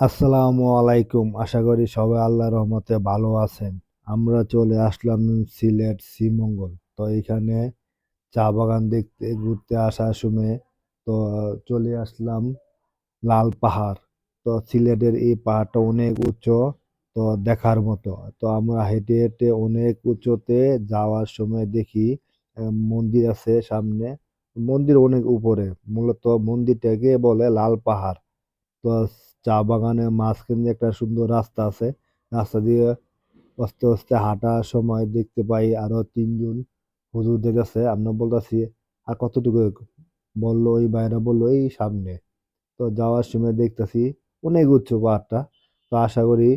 আসসালামু আলাইকুম। আশা করি সবাই আল্লাহর রহমতে ভালো আছেন। আমরা চলে আসলাম সিলেট শ্রীমঙ্গল। তো এখানে চা বাগান দেখতে, ঘুরতে আসার সময় তো চলে আসলাম লাল পাহাড়। তো সিলেটের এই পাহাড়টা অনেক উঁচু তো দেখার মতো। তো আমরা হেঁটে হেঁটে অনেক উঁচুতে যাওয়ার সময় দেখি মন্দির আছে সামনে। মন্দির অনেক উপরে। মূলত মন্দিরটাকে বলে লাল পাহাড়। তো চা বাগানের মাঝখানে দিয়ে একটা সুন্দর রাস্তা আছে। রাস্তা দিয়ে আস্তে আস্তে হাঁটার সময় দেখতে পাই আরও তিনজন হুজুর দেখতেছে। আমরা বলতেছি, আর কতটুকু? বলল ওই বাইরে বলল, এই সামনে। তো যাওয়ার সময় দেখতেছি অনেক উচ্চ পাহাড়টা। তো আশা করি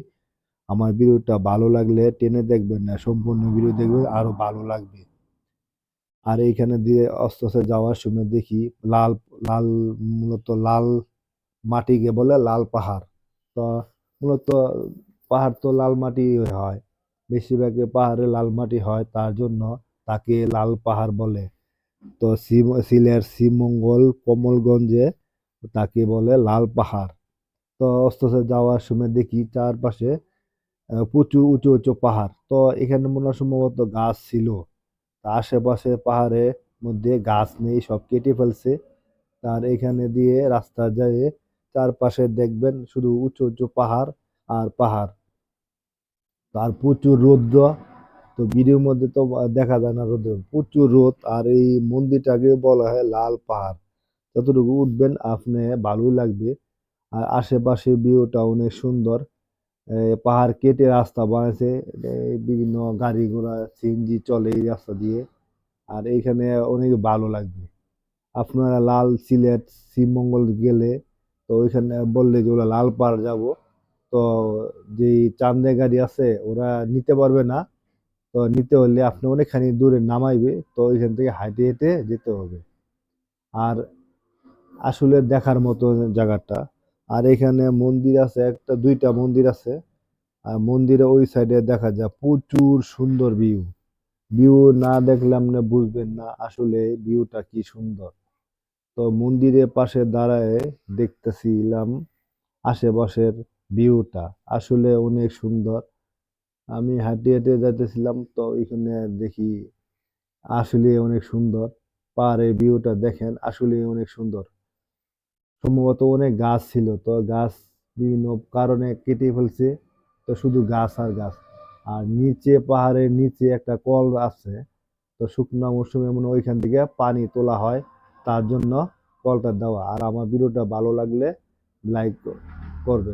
আমার ভিডিওটা ভালো লাগলে টেনে দেখবেন না, সম্পূর্ণ ভিডিও দেখবেন, আরও ভালো লাগবে। আর এইখানে দিয়ে আস্তে আস্তে যাওয়ার সময় দেখি লাল লাল, মূলত লাল মাটিকে বলে লাল পাহাড়। তো মূলত পাহাড় তো লাল মাটি হয়, বেশিরভাগ পাহাড়ে লাল মাটি হয়, তার জন্য তাকে লাল পাহাড় বলে। তো সিলেট শ্রীমঙ্গল কমলগঞ্জে তাকে বলে লাল পাহাড়। তো আস্তে যাওয়ার সময় দেখি চারপাশে প্রচুর উঁচু উঁচু পাহাড়। তো এখানে মনে হয় সম্ভবত গাছ ছিল। আশেপাশে পাহাড়ের মধ্যে গাছ নেই, সব কেটে ফেলছে। আর এখানে দিয়ে রাস্তা যায় চারপাশে দেখবেন শুধু উঁচু উঁচু পাহাড় আর পাহাড়। আর প্রচুর রৌদ্র, তো ভিডিওর মধ্যে তো দেখা যায় না রৌদ্র। প্রচুর রোদ আর এই মন্দিরটাকে বলা হয় লাল পাহাড়। যতটুকু উঠবেন আপনি ভালোই লাগবে। আর আশেপাশে ভিউটা অনেক সুন্দর। পাহাড় কেটে রাস্তা বানাইছে বিভিন্ন গাড়ি ঘোড়া সিএনজি চলে এই রাস্তা দিয়ে। আর এইখানে অনেক ভালো লাগবে। আপনারা লাল সিলেট, শ্রীমঙ্গল গেলে তো ওইখানে বললে যে ওরা লাল পাহাড় যাব। তো যেই চান্দে গাড়ি আছে, ওরা নিতে পারবে না। তো নিতে হলে আপনি অনেকখানি দূরে নামাইবে, তো ওইখান থেকে হাঁটে হেঁটে যেতে হবে। আর আসলে দেখার মতো জায়গাটা। আর এখানে মন্দির আছে, একটা, দুইটা মন্দির আছে। আর মন্দিরে ওই সাইডে দেখা যায় প্রচুর সুন্দর ভিউ। ভিউ না দেখলে আপনি বুঝবেন না আসলে ভিউটা কি সুন্দর। তো মন্দিরের পাশে দাঁড়ায় দেখতেছিলাম আশেপাশের ভিউটা আসলে অনেক সুন্দর। আমি হাঁটে হেঁটে যাইতেছিলাম তো এখানে দেখি আসলে অনেক সুন্দর। পাহাড়ের ভিউটা দেখেন, আসলে অনেক সুন্দর। সম্ভবত অনেক গাছ ছিল তো গাছ বিভিন্ন কারণে কেটে ফেলছে তো শুধু গাছ আর গাছ। আর নিচে পাহাড়ের নিচে একটা কল আছে তো শুকনো মৌসুমে মনে ওইখান থেকে পানি তোলা হয়। তার জন্য কলটা দেওয়া। আর আমার ভিডিওটা ভালো লাগলে লাইক করবেন